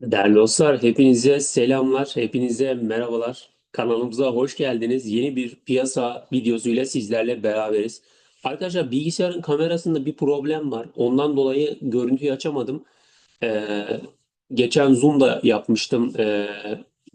Değerli dostlar, hepinize selamlar, hepinize merhabalar. Kanalımıza hoş geldiniz. Yeni bir piyasa videosuyla sizlerle beraberiz. Arkadaşlar bilgisayarın kamerasında bir problem var. Ondan dolayı görüntüyü açamadım. Ee, geçen Zoom'da yapmıştım ee,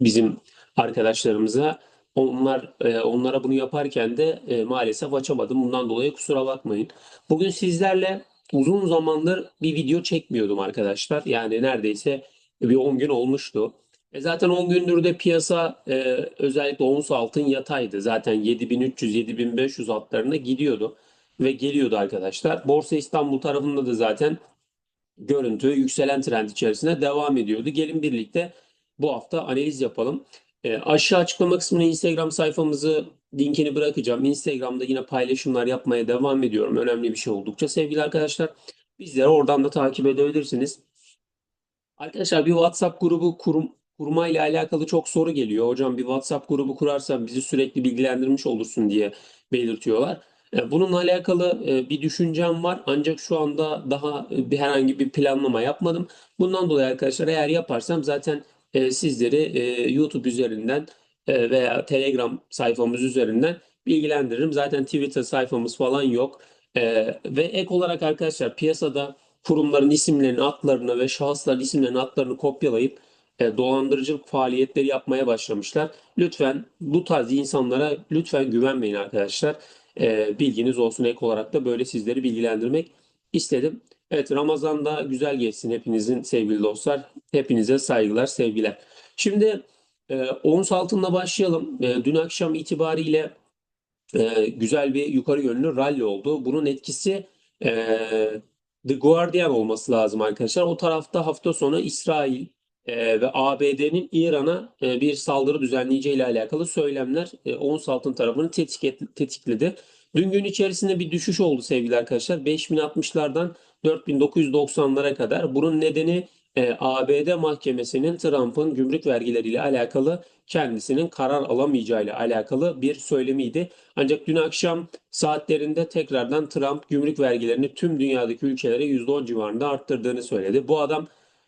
bizim arkadaşlarımıza. Onlar e, onlara bunu yaparken de e, maalesef açamadım. Bundan dolayı kusura bakmayın. Bugün sizlerle uzun zamandır bir video çekmiyordum arkadaşlar. Yani neredeyse bir 10 gün olmuştu. E zaten 10 gündür de piyasa e, özellikle ons altın yataydı. Zaten 7300-7500 altlarına gidiyordu ve geliyordu arkadaşlar. Borsa İstanbul tarafında da zaten görüntü yükselen trend içerisinde devam ediyordu. Gelin birlikte bu hafta analiz yapalım. E, aşağı açıklama kısmına Instagram sayfamızı linkini bırakacağım. Instagram'da yine paylaşımlar yapmaya devam ediyorum. Önemli bir şey oldukça sevgili arkadaşlar. Bizleri oradan da takip edebilirsiniz. Arkadaşlar bir WhatsApp grubu kurum, kurmayla alakalı çok soru geliyor. Hocam bir WhatsApp grubu kurarsan bizi sürekli bilgilendirmiş olursun diye belirtiyorlar. E, Bununla alakalı e, bir düşüncem var ancak şu anda daha e, bir herhangi bir planlama yapmadım. Bundan dolayı arkadaşlar eğer yaparsam zaten sizleri YouTube üzerinden veya Telegram sayfamız üzerinden bilgilendiririm. Zaten Twitter sayfamız falan yok. Ve ek olarak arkadaşlar piyasada kurumların isimlerini, adlarını ve şahısların isimlerini, adlarını kopyalayıp e, dolandırıcılık faaliyetleri yapmaya başlamışlar. Lütfen bu tarz insanlara lütfen güvenmeyin arkadaşlar. E, bilginiz olsun ek olarak da böyle sizleri bilgilendirmek istedim. Evet Ramazan'da güzel geçsin hepinizin sevgili dostlar. Hepinize saygılar, sevgiler. Şimdi e, ons altınla başlayalım. E, dün akşam itibariyle e, güzel bir yukarı yönlü rally oldu. Bunun etkisi e, The Guardian olması lazım arkadaşlar. O tarafta hafta sonu İsrail e, ve ABD'nin İran'a e, bir saldırı düzenleyeceği ile alakalı söylemler e, ons altın tarafını tetik tetikledi. Dün gün içerisinde bir düşüş oldu sevgili arkadaşlar. 5060'lardan 4990'lara kadar. Bunun nedeni e, ABD mahkemesinin Trump'ın gümrük vergileriyle alakalı kendisinin karar alamayacağıyla alakalı bir söylemiydi. Ancak dün akşam saatlerinde tekrardan Trump gümrük vergilerini tüm dünyadaki ülkelere %10 civarında arttırdığını söyledi. Bu adam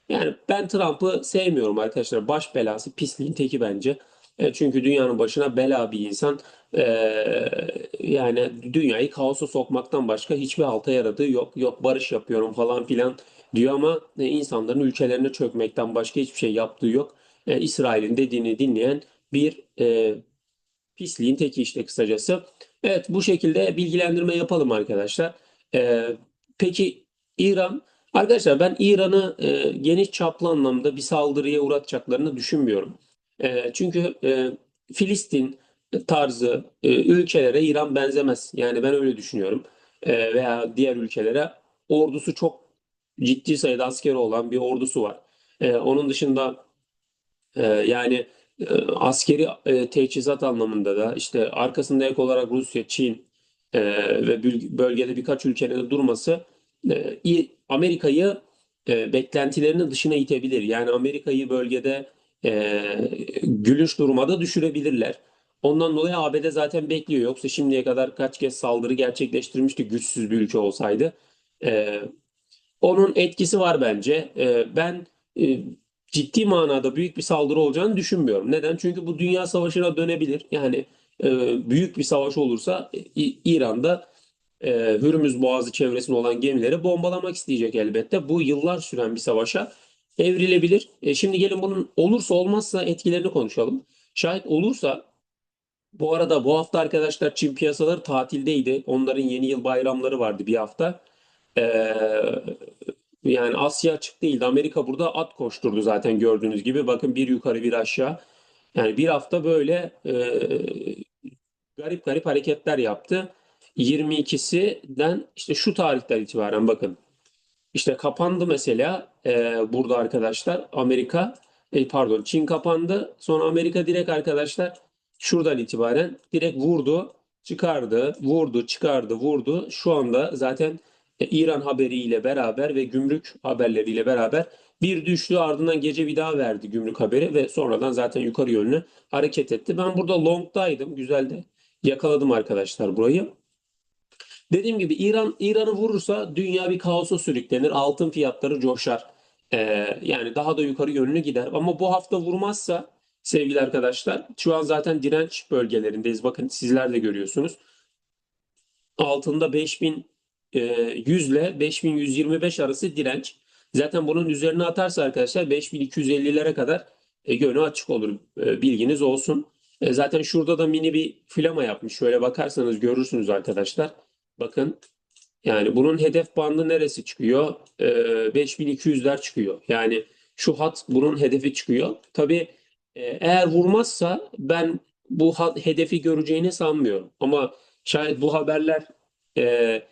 yani ben Trump'ı sevmiyorum arkadaşlar. Baş belası, pisliğin teki bence. E, çünkü dünyanın başına bela bir insan. E, yani dünyayı kaosa sokmaktan başka hiçbir halta yaradığı yok. Yok barış yapıyorum falan filan diyor ama e, insanların ülkelerine çökmekten başka hiçbir şey yaptığı yok. E, İsrail'in dediğini dinleyen bir e, pisliğin teki işte kısacası. Evet bu şekilde bilgilendirme yapalım arkadaşlar. E, peki İran Arkadaşlar ben İran'ı e, geniş çaplı anlamda bir saldırıya uğratacaklarını düşünmüyorum. E, çünkü e, Filistin tarzı e, ülkelere İran benzemez. Yani ben öyle düşünüyorum. E, veya diğer ülkelere ordusu çok ciddi sayıda askeri olan bir ordusu var. E, onun dışında e, yani e, askeri e, teçhizat anlamında da işte arkasında ek olarak Rusya, Çin e, ve bölgede birkaç ülkenin de durması e, Amerika'yı e, beklentilerinin dışına itebilir. Yani Amerika'yı bölgede e, gülünç duruma da düşürebilirler. Ondan dolayı ABD zaten bekliyor. Yoksa şimdiye kadar kaç kez saldırı gerçekleştirmişti güçsüz bir ülke olsaydı. E, onun etkisi var bence. E, ben e, ciddi manada büyük bir saldırı olacağını düşünmüyorum. Neden? Çünkü bu dünya savaşına dönebilir. Yani e, büyük bir savaş olursa İ- İran'da e, Hürmüz Boğazı çevresinde olan gemileri bombalamak isteyecek elbette. Bu yıllar süren bir savaşa evrilebilir. E, şimdi gelin bunun olursa olmazsa etkilerini konuşalım. Şayet olursa bu arada bu hafta arkadaşlar Çin piyasaları tatildeydi. Onların yeni yıl bayramları vardı bir hafta. E, yani Asya açık değildi. Amerika burada at koşturdu zaten gördüğünüz gibi. Bakın bir yukarı bir aşağı. Yani bir hafta böyle e, garip garip hareketler yaptı. 22'sinden işte şu tarihten itibaren bakın. İşte kapandı mesela e, burada arkadaşlar Amerika e, pardon Çin kapandı. Sonra Amerika direkt arkadaşlar şuradan itibaren direkt vurdu, çıkardı, vurdu, çıkardı, vurdu. Şu anda zaten İran haberiyle beraber ve gümrük haberleriyle beraber bir düştü ardından gece bir daha verdi gümrük haberi ve sonradan zaten yukarı yönlü hareket etti. Ben burada long'daydım. Güzel de yakaladım arkadaşlar burayı. Dediğim gibi İran İran'ı vurursa dünya bir kaosa sürüklenir. Altın fiyatları coşar. Ee, yani daha da yukarı yönlü gider. Ama bu hafta vurmazsa sevgili arkadaşlar şu an zaten direnç bölgelerindeyiz. Bakın sizler de görüyorsunuz. Altında 5100 ile 5125 arası direnç. Zaten bunun üzerine atarsa arkadaşlar 5250'lere kadar e, yönü açık olur. E, bilginiz olsun. E, zaten şurada da mini bir flama yapmış. Şöyle bakarsanız görürsünüz arkadaşlar. Bakın yani bunun hedef bandı neresi çıkıyor? E, 5200'ler çıkıyor. Yani şu hat bunun hedefi çıkıyor. Tabii eğer vurmazsa ben bu hedefi göreceğini sanmıyorum. Ama şayet bu haberler e,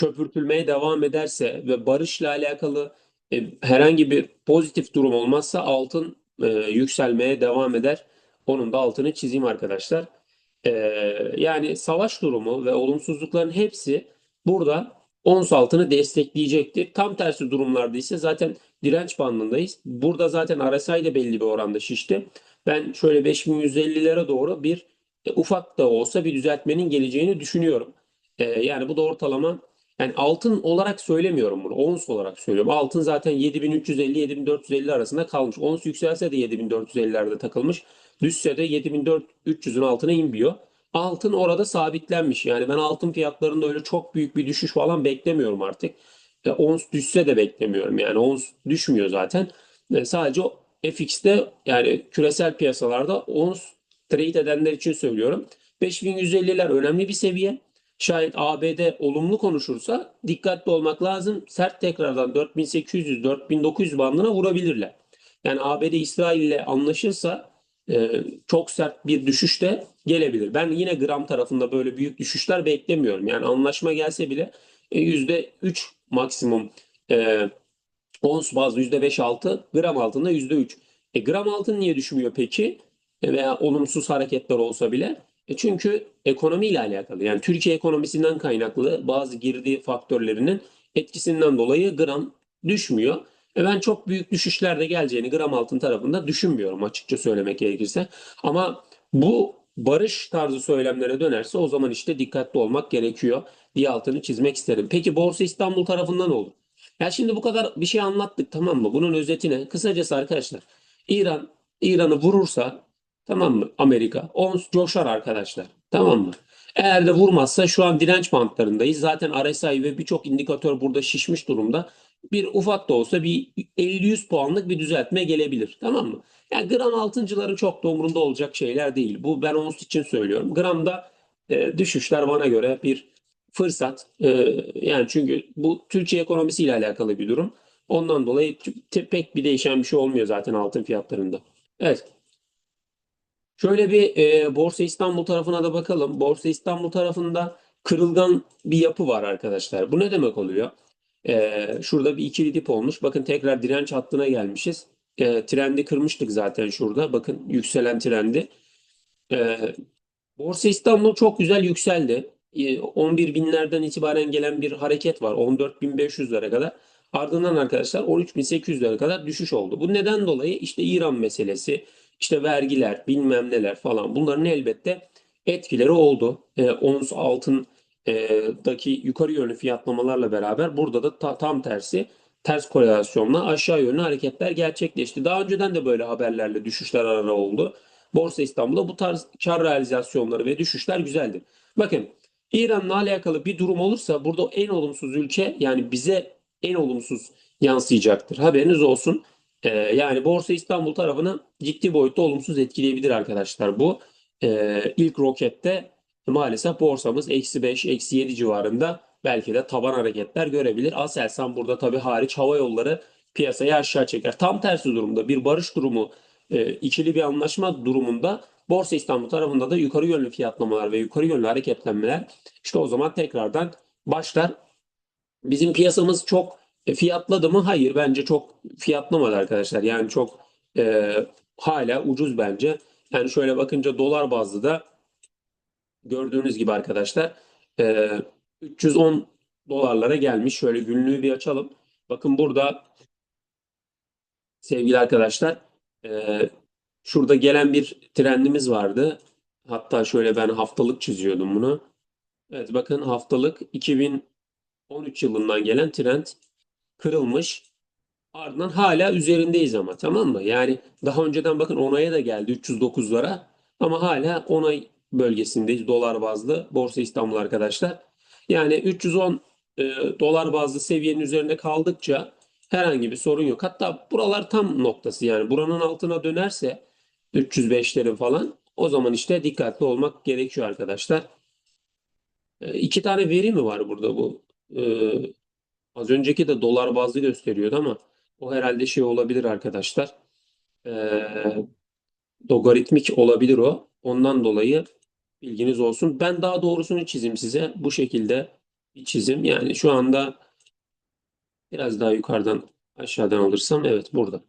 köpürtülmeye devam ederse ve barışla alakalı e, herhangi bir pozitif durum olmazsa altın e, yükselmeye devam eder. Onun da altını çizeyim arkadaşlar. E, yani savaş durumu ve olumsuzlukların hepsi burada ons altını destekleyecektir. Tam tersi durumlarda ise zaten direnç bandındayız. Burada zaten RSI de belli bir oranda şişti. Ben şöyle 5150'lere doğru bir e, ufak da olsa bir düzeltmenin geleceğini düşünüyorum. E, yani bu da ortalama yani altın olarak söylemiyorum bunu. Ons olarak söylüyorum. Altın zaten 7350-7450 arasında kalmış. Ons yükselse de 7450'lerde takılmış. Düşse de 7400'ün altına inmiyor. Altın orada sabitlenmiş. Yani ben altın fiyatlarında öyle çok büyük bir düşüş falan beklemiyorum artık. E, ons düşse de beklemiyorum. Yani ons düşmüyor zaten. E, sadece FX'te yani küresel piyasalarda ons trade edenler için söylüyorum. 5150'ler önemli bir seviye. Şayet ABD olumlu konuşursa dikkatli olmak lazım. Sert tekrardan 4800-4900 bandına vurabilirler. Yani ABD İsrail ile anlaşırsa e, çok sert bir düşüş de gelebilir. Ben yine gram tarafında böyle büyük düşüşler beklemiyorum. Yani anlaşma gelse bile e, %3 maksimum e, ons bazlı %5-6 gram altında %3. E, gram altın niye düşmüyor peki? E, veya olumsuz hareketler olsa bile. E çünkü ekonomiyle alakalı. Yani Türkiye ekonomisinden kaynaklı bazı girdi faktörlerinin etkisinden dolayı gram düşmüyor. E ben çok büyük düşüşler de geleceğini gram altın tarafında düşünmüyorum açıkça söylemek gerekirse. Ama bu barış tarzı söylemlere dönerse o zaman işte dikkatli olmak gerekiyor diye altını çizmek isterim. Peki Borsa İstanbul tarafında ne olur? Ya şimdi bu kadar bir şey anlattık tamam mı? Bunun özetine kısacası arkadaşlar İran İran'ı vurursa Tamam mı? Amerika. Ons coşar arkadaşlar. Tamam mı? Eğer de vurmazsa şu an direnç bantlarındayız. Zaten RSI ve birçok indikatör burada şişmiş durumda. Bir ufak da olsa bir 50-100 puanlık bir düzeltme gelebilir. Tamam mı? Yani gram altıncıların çok da umurunda olacak şeyler değil. Bu ben ons için söylüyorum. Gramda e, düşüşler bana göre bir fırsat. E, yani çünkü bu Türkiye ekonomisiyle alakalı bir durum. Ondan dolayı pek bir değişen bir şey olmuyor zaten altın fiyatlarında. Evet. Şöyle bir e, Borsa İstanbul tarafına da bakalım. Borsa İstanbul tarafında kırılgan bir yapı var arkadaşlar. Bu ne demek oluyor? E, şurada bir ikili dip olmuş. Bakın tekrar direnç hattına gelmişiz. E, trendi kırmıştık zaten şurada. Bakın yükselen trendi. E, Borsa İstanbul çok güzel yükseldi. E, 11 binlerden itibaren gelen bir hareket var. 14.500'lere kadar. Ardından arkadaşlar 13.800'lere kadar düşüş oldu. Bu neden dolayı? İşte İran meselesi, işte vergiler, bilmem neler falan bunların elbette etkileri oldu. E, ons altındaki yukarı yönlü fiyatlamalarla beraber burada da ta, tam tersi ters korelasyonla aşağı yönlü hareketler gerçekleşti. Daha önceden de böyle haberlerle düşüşler ara oldu. Borsa İstanbul'da bu tarz kar realizasyonları ve düşüşler güzeldi. Bakın İran'la alakalı bir durum olursa burada en olumsuz ülke yani bize en olumsuz yansıyacaktır. Haberiniz olsun. Ee, yani Borsa İstanbul tarafını ciddi boyutta olumsuz etkileyebilir arkadaşlar bu. Ee, ilk rokette maalesef borsamız eksi 5, eksi 7 civarında belki de taban hareketler görebilir. Aselsan burada tabii hariç hava yolları piyasayı aşağı çeker. Tam tersi durumda bir barış durumu, e, ikili bir anlaşma durumunda Borsa İstanbul tarafında da yukarı yönlü fiyatlamalar ve yukarı yönlü hareketlenmeler işte o zaman tekrardan başlar. Bizim piyasamız çok e, fiyatladı mı? Hayır bence çok fiyatlamadı arkadaşlar. Yani çok e, hala ucuz bence. Yani şöyle bakınca dolar bazlı da gördüğünüz gibi arkadaşlar e, 310 dolarlara gelmiş. Şöyle günlüğü bir açalım. Bakın burada sevgili arkadaşlar e, şurada gelen bir trendimiz vardı. Hatta şöyle ben haftalık çiziyordum bunu. Evet bakın haftalık 2013 yılından gelen trend kırılmış. Ardından hala üzerindeyiz ama tamam mı? Yani daha önceden bakın onaya da geldi 309'lara ama hala onay bölgesindeyiz dolar bazlı Borsa İstanbul arkadaşlar. Yani 310 e, dolar bazlı seviyenin üzerinde kaldıkça herhangi bir sorun yok. Hatta buralar tam noktası yani buranın altına dönerse 305'lerin falan o zaman işte dikkatli olmak gerekiyor arkadaşlar. E, iki tane veri mi var burada bu? E, az önceki de dolar bazlı gösteriyordu ama o herhalde şey olabilir arkadaşlar. E, logaritmik olabilir o. Ondan dolayı bilginiz olsun. Ben daha doğrusunu çizeyim size. Bu şekilde bir çizim. Yani şu anda biraz daha yukarıdan aşağıdan alırsam evet burada.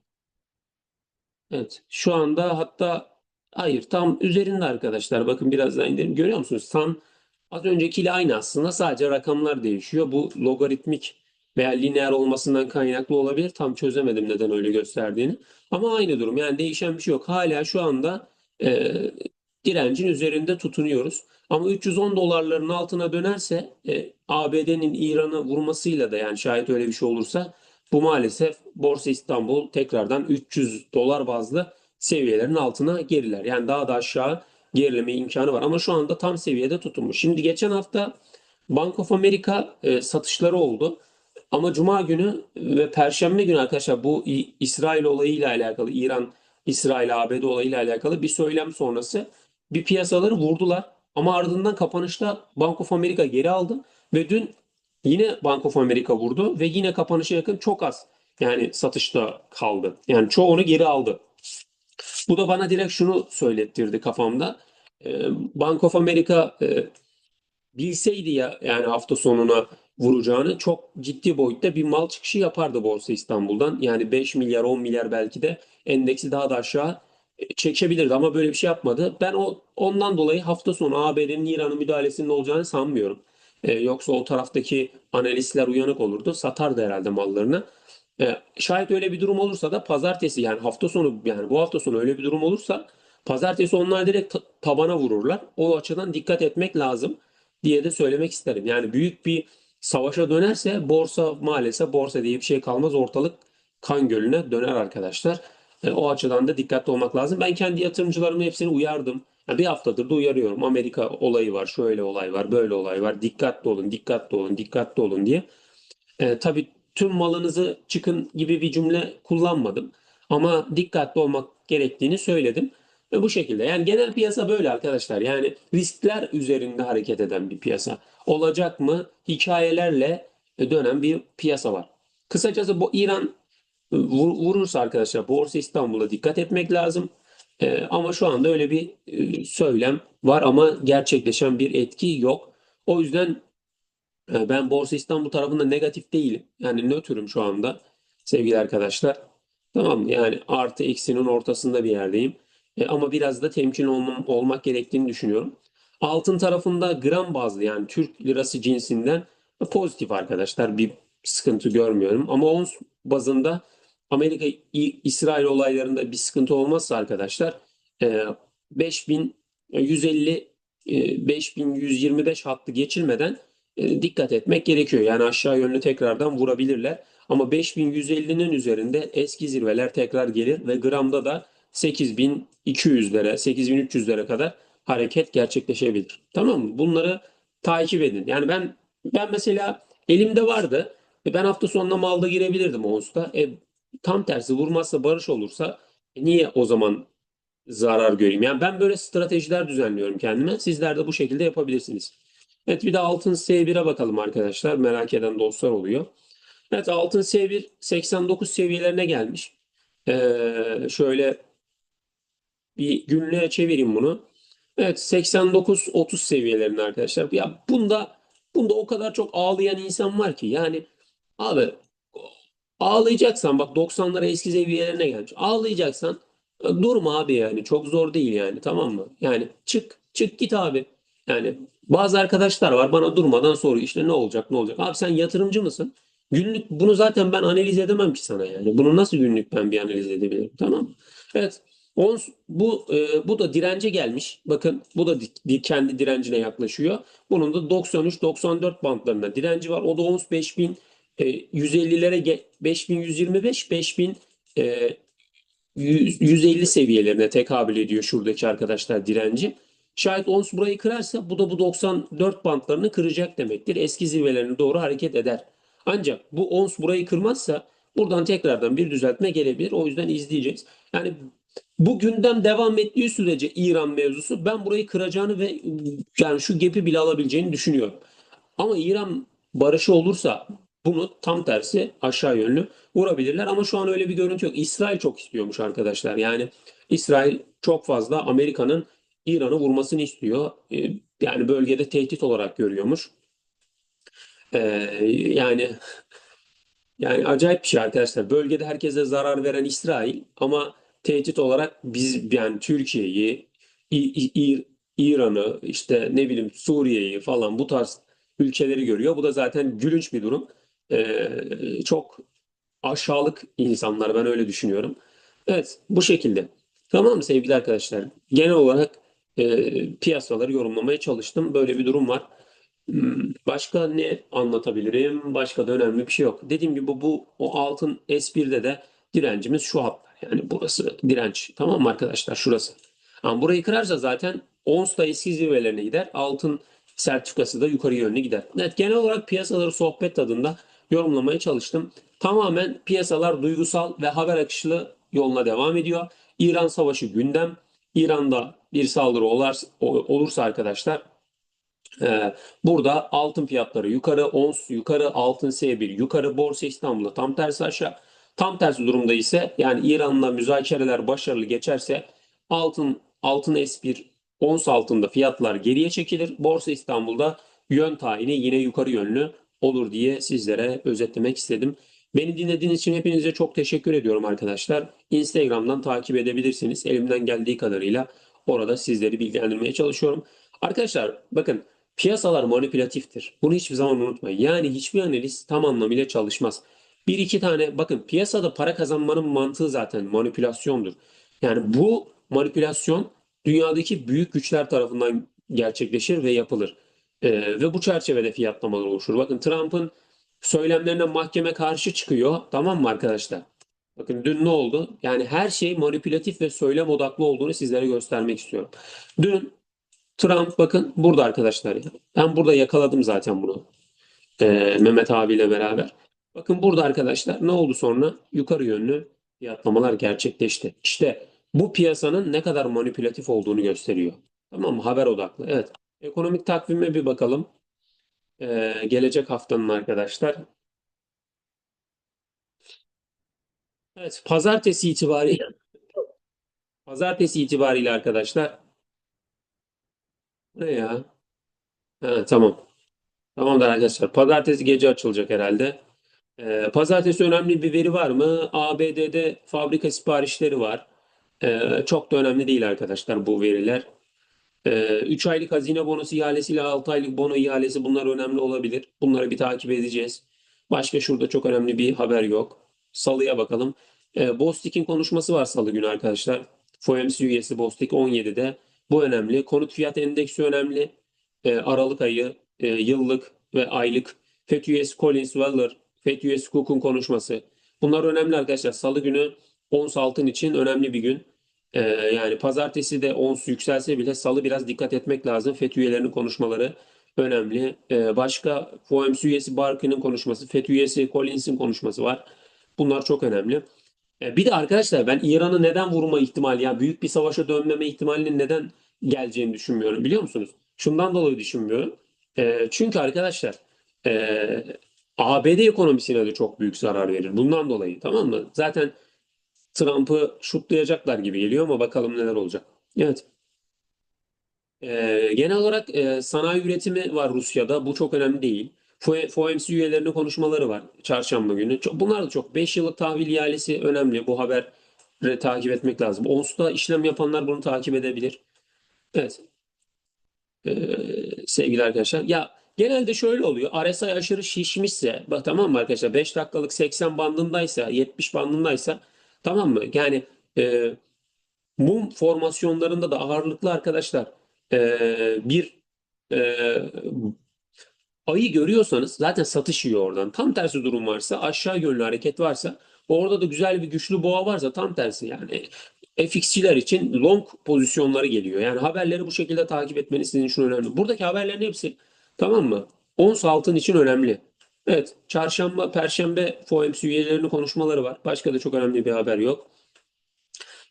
Evet. Şu anda hatta hayır tam üzerinde arkadaşlar. Bakın biraz daha indirim. Görüyor musunuz? Tam az öncekiyle aynı aslında. Sadece rakamlar değişiyor. Bu logaritmik veya lineer olmasından kaynaklı olabilir. Tam çözemedim neden öyle gösterdiğini. Ama aynı durum. Yani değişen bir şey yok. Hala şu anda e, direncin üzerinde tutunuyoruz. Ama 310 dolarların altına dönerse e, ABD'nin İran'ı vurmasıyla da yani şayet öyle bir şey olursa bu maalesef Borsa İstanbul tekrardan 300 dolar bazlı seviyelerin altına geriler. Yani daha da aşağı gerileme imkanı var. Ama şu anda tam seviyede tutunmuş. Şimdi geçen hafta Bank of America e, satışları oldu. Ama Cuma günü ve Perşembe günü arkadaşlar bu İsrail olayıyla alakalı, İran, İsrail, ABD olayıyla alakalı bir söylem sonrası bir piyasaları vurdular. Ama ardından kapanışta Bank of America geri aldı ve dün yine Bank of America vurdu ve yine kapanışa yakın çok az yani satışta kaldı. Yani çoğunu geri aldı. Bu da bana direkt şunu söylettirdi kafamda. Bank of America bilseydi ya yani hafta sonuna vuracağını çok ciddi boyutta bir mal çıkışı yapardı Borsa İstanbul'dan. Yani 5 milyar 10 milyar belki de endeksi daha da aşağı e, çekebilirdi ama böyle bir şey yapmadı. Ben o ondan dolayı hafta sonu ABD'nin İran'ın müdahalesinin olacağını sanmıyorum. E, yoksa o taraftaki analistler uyanık olurdu. Satardı herhalde mallarını. E, şayet öyle bir durum olursa da pazartesi yani hafta sonu yani bu hafta sonu öyle bir durum olursa pazartesi onlar direkt ta- tabana vururlar. O açıdan dikkat etmek lazım diye de söylemek isterim. Yani büyük bir savaşa dönerse borsa maalesef borsa diye bir şey kalmaz. Ortalık kan gölüne döner arkadaşlar. E, o açıdan da dikkatli olmak lazım. Ben kendi yatırımcılarımın hepsini uyardım. Ya bir haftadır da uyarıyorum. Amerika olayı var, şöyle olay var, böyle olay var. Dikkatli olun, dikkatli olun, dikkatli olun diye. E, tabii tüm malınızı çıkın gibi bir cümle kullanmadım. Ama dikkatli olmak gerektiğini söyledim. Ve bu şekilde. Yani genel piyasa böyle arkadaşlar. Yani riskler üzerinde hareket eden bir piyasa. Olacak mı? Hikayelerle dönen bir piyasa var. Kısacası bu İran vur- vurursa arkadaşlar Borsa İstanbul'a dikkat etmek lazım. E, ama şu anda öyle bir e, söylem var ama gerçekleşen bir etki yok. O yüzden e, Ben Borsa İstanbul tarafında negatif değilim. Yani nötrüm şu anda sevgili arkadaşlar. Tamam mı? Yani artı eksinin ortasında bir yerdeyim. E, ama biraz da temkin olmam, olmak gerektiğini düşünüyorum. Altın tarafında gram bazlı yani Türk lirası cinsinden pozitif arkadaşlar. Bir sıkıntı görmüyorum. Ama ons bazında Amerika İsrail olaylarında bir sıkıntı olmazsa arkadaşlar e, 5150 e, 5125 hattı geçilmeden e, dikkat etmek gerekiyor. Yani aşağı yönlü tekrardan vurabilirler. Ama 5150'nin üzerinde eski zirveler tekrar gelir ve gramda da 8200'lere, 8300'lere kadar hareket gerçekleşebilir. Tamam mı? Bunları takip edin. Yani ben ben mesela elimde vardı. E, Ben hafta sonuna malda girebilirdim Ons'ta. E, tam tersi vurmazsa barış olursa e, niye o zaman zarar göreyim? Yani ben böyle stratejiler düzenliyorum kendime. Sizler de bu şekilde yapabilirsiniz. Evet bir de altın S1'e bakalım arkadaşlar. Merak eden dostlar oluyor. Evet altın S1 89 seviyelerine gelmiş. Ee, şöyle bir günlüğe çevireyim bunu. Evet 89-30 seviyelerinde arkadaşlar. Ya bunda bunda o kadar çok ağlayan insan var ki yani abi ağlayacaksan bak 90'lara eski seviyelerine gelmiş. Ağlayacaksan e, durma abi yani çok zor değil yani tamam mı? Yani çık çık git abi. Yani bazı arkadaşlar var bana durmadan soruyor işte ne olacak ne olacak. Abi sen yatırımcı mısın? Günlük bunu zaten ben analiz edemem ki sana yani. Bunu nasıl günlük ben bir analiz edebilirim tamam mı? Evet. Ons, bu e, bu da dirence gelmiş. Bakın bu da di- di- kendi direncine yaklaşıyor. Bunun da 93-94 bantlarında direnci var. O da ons e, 150'lere ge- 5125 5000 e, 100 150 seviyelerine tekabül ediyor şuradaki arkadaşlar direnci. Şayet ons burayı kırarsa bu da bu 94 bantlarını kıracak demektir. Eski zirvelerine doğru hareket eder. Ancak bu ons burayı kırmazsa buradan tekrardan bir düzeltme gelebilir. O yüzden izleyeceğiz. Yani bu gündem devam ettiği sürece İran mevzusu ben burayı kıracağını ve yani şu gap'i bile alabileceğini düşünüyorum. Ama İran barışı olursa bunu tam tersi aşağı yönlü vurabilirler. Ama şu an öyle bir görüntü yok. İsrail çok istiyormuş arkadaşlar. Yani İsrail çok fazla Amerika'nın İran'ı vurmasını istiyor. Ee, Yani bölgede tehdit olarak görüyormuş. Ee, yani yani acayip bir şey arkadaşlar. Bölgede herkese zarar veren İsrail ama tehdit olarak biz yani Türkiye'yi, İran'ı, işte ne bileyim Suriye'yi falan bu tarz ülkeleri görüyor. Bu da zaten gülünç bir durum. Ee, çok aşağılık insanlar ben öyle düşünüyorum. Evet bu şekilde. Tamam mı sevgili arkadaşlar? Genel olarak e, piyasaları yorumlamaya çalıştım. Böyle bir durum var. Hmm, Başka ne anlatabilirim? Başka da önemli bir şey yok. Dediğim gibi bu o altın S1'de de direncimiz şu hatlar. Yani burası direnç. Tamam mı arkadaşlar? Şurası. Ama burayı kırarsa zaten ons da eski zirvelerine gider. Altın sertifikası da yukarı yönlü gider. Evet, genel olarak piyasaları sohbet tadında yorumlamaya çalıştım. Tamamen piyasalar duygusal ve haber akışlı yoluna devam ediyor. İran savaşı gündem. İran'da bir saldırı olursa arkadaşlar ee, burada altın fiyatları yukarı, ons yukarı, altın S1 yukarı, Borsa İstanbul'da tam tersi aşağı. Tam tersi durumda ise yani İran'la müzakereler başarılı geçerse altın altın S1 ons altında fiyatlar geriye çekilir. Borsa İstanbul'da yön tayini yine yukarı yönlü olur diye sizlere özetlemek istedim. Beni dinlediğiniz için hepinize çok teşekkür ediyorum arkadaşlar. Instagram'dan takip edebilirsiniz. Elimden geldiği kadarıyla orada sizleri bilgilendirmeye çalışıyorum. Arkadaşlar bakın Piyasalar manipülatiftir. Bunu hiçbir zaman unutmayın. Yani hiçbir analiz tam anlamıyla çalışmaz. Bir iki tane bakın piyasada para kazanmanın mantığı zaten manipülasyondur. Yani bu manipülasyon dünyadaki büyük güçler tarafından gerçekleşir ve yapılır. Ee, ve bu çerçevede fiyatlamalar oluşur. Bakın Trump'ın söylemlerine mahkeme karşı çıkıyor. Tamam mı arkadaşlar? Bakın dün ne oldu? Yani her şey manipülatif ve söylem odaklı olduğunu sizlere göstermek istiyorum. Dün Trump bakın burada arkadaşlar. Ben burada yakaladım zaten bunu. Ee, Mehmet abiyle beraber. Bakın burada arkadaşlar ne oldu sonra? Yukarı yönlü fiyatlamalar gerçekleşti. İşte bu piyasanın ne kadar manipülatif olduğunu gösteriyor. Tamam mı? Haber odaklı. Evet. Ekonomik takvime bir bakalım. Ee, gelecek haftanın arkadaşlar. Evet, pazartesi itibariyle pazartesi itibariyle arkadaşlar ne ya? Ha, tamam. Tamamdır arkadaşlar. Pazartesi gece açılacak herhalde. Ee, pazartesi önemli bir veri var mı? ABD'de fabrika siparişleri var. Ee, çok da önemli değil arkadaşlar bu veriler. Ee, 3 aylık hazine bonosu ihalesiyle 6 aylık bono ihalesi bunlar önemli olabilir. Bunları bir takip edeceğiz. Başka şurada çok önemli bir haber yok. Salıya bakalım. Ee, Bostik'in konuşması var Salı günü arkadaşlar. FOMC üyesi Bostik 17'de. Bu önemli. Konut fiyat endeksi önemli. Ee, Aralık ayı, e, yıllık ve aylık. FED üyesi Collins Weller, FED üyesi Cook'un konuşması. Bunlar önemli arkadaşlar. Salı günü ons altın için önemli bir gün. Ee, yani pazartesi de ons yükselse bile salı biraz dikkat etmek lazım. FETÖ üyelerinin konuşmaları önemli. Ee, başka FOMC üyesi Barkin'in konuşması, FETÖ üyesi Collins'in konuşması var. Bunlar çok önemli. Ee, bir de arkadaşlar ben İran'ı neden vurma ihtimali, yani büyük bir savaşa dönmeme ihtimalinin neden geleceğini düşünmüyorum biliyor musunuz? Şundan dolayı düşünmüyorum. Ee, çünkü arkadaşlar e, ABD ekonomisine de çok büyük zarar verir. Bundan dolayı tamam mı? Zaten Trump'ı şutlayacaklar gibi geliyor ama bakalım neler olacak. Evet. Ee, genel olarak e, sanayi üretimi var Rusya'da. Bu çok önemli değil. FO- FOMC üyelerinin konuşmaları var çarşamba günü. Çok, bunlar da çok. 5 yıllık tahvil ihalesi önemli. Bu haberi takip etmek lazım. ONS'ta işlem yapanlar bunu takip edebilir. Evet. Ee, sevgili arkadaşlar. Ya genelde şöyle oluyor. RSI aşırı şişmişse, tamam mı arkadaşlar? 5 dakikalık 80 bandındaysa, 70 bandındaysa tamam mı? Yani e, mum formasyonlarında da ağırlıklı arkadaşlar e, bir e, ayı görüyorsanız zaten satış yiyor oradan. Tam tersi durum varsa aşağı yönlü hareket varsa orada da güzel bir güçlü boğa varsa tam tersi yani FX'çiler için long pozisyonları geliyor. Yani haberleri bu şekilde takip etmeniz sizin için önemli. Buradaki haberlerin hepsi tamam mı? Ons altın için önemli. Evet, çarşamba, perşembe FOMC üyelerinin konuşmaları var. Başka da çok önemli bir haber yok.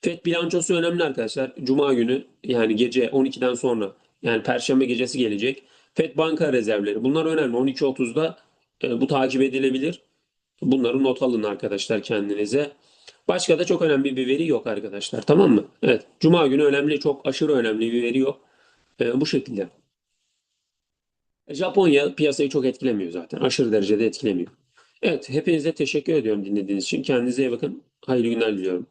FED bilançosu önemli arkadaşlar. Cuma günü yani gece 12'den sonra yani Perşembe gecesi gelecek. FED banka rezervleri bunlar önemli. 12.30'da e, bu takip edilebilir. Bunları not alın arkadaşlar kendinize. Başka da çok önemli bir veri yok arkadaşlar. Tamam mı? Evet. Cuma günü önemli, çok aşırı önemli bir veri yok. E, bu şekilde. Japonya piyasayı çok etkilemiyor zaten. Aşırı derecede etkilemiyor. Evet, hepinize teşekkür ediyorum dinlediğiniz için. Kendinize iyi bakın. Hayırlı günler diliyorum.